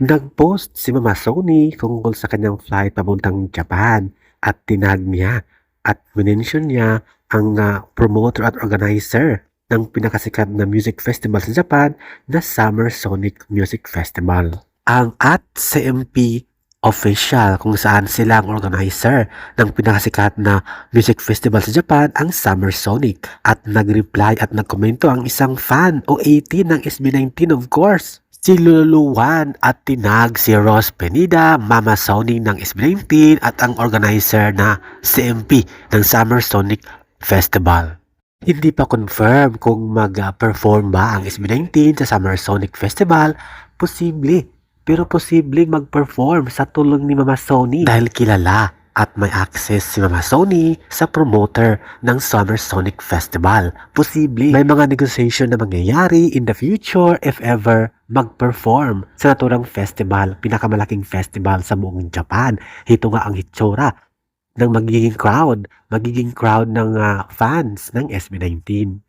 Nag-post si Mama Sony tungkol sa kanyang flight papuntang Japan at tinag niya at minention niya ang ah, promoter at organizer ng pinakasikat na music festival sa Japan na Summer Sonic Music Festival. Ang at CMP official kung saan sila ang organizer ng pinakasikat na music festival sa Japan ang Summer Sonic at nag-reply at nagkomento ang isang fan o 18 ng SB19 of course si Luluwan at tinag si Ross Penida, Mama Sony ng SB19 at ang organizer na CMP ng Summer Sonic Festival. Hindi pa confirm kung mag-perform ba ang SB19 sa Summer Sonic Festival. Posible, pero posibleng mag-perform sa tulong ni Mama Sony dahil kilala at may access si Mama Sony sa promoter ng Summer Sonic Festival. Posible may mga negotiation na mangyayari in the future if ever mag-perform sa naturang festival, pinakamalaking festival sa buong Japan. Ito nga ang hitsura ng magiging crowd, magiging crowd ng ah, fans ng SB19.